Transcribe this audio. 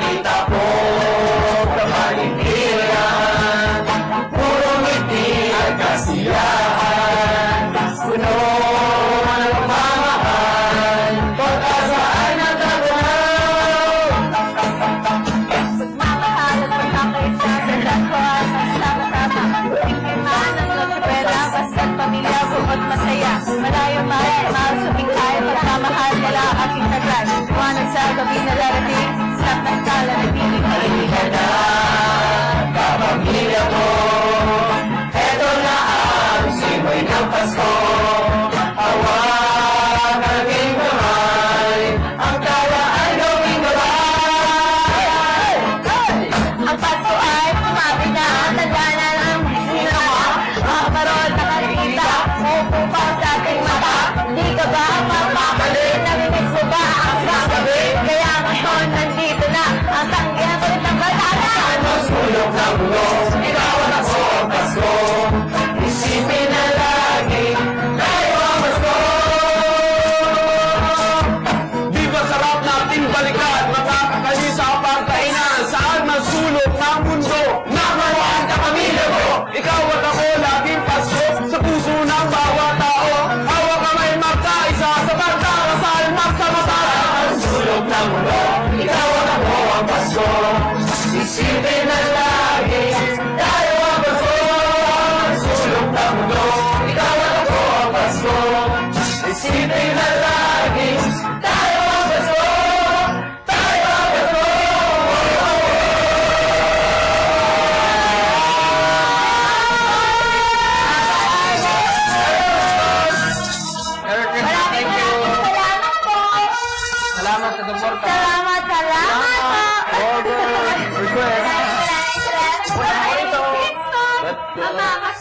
la bye Isipin na lagi Tayo ang Pasko. Sulong ng mundo Ikaw ang ako ang Pasko. Isipin na lagi Tayo Salamat sa suporta. Salamat, salamat po. Order, request. Maraming salamat po. Let's go. Mama, mas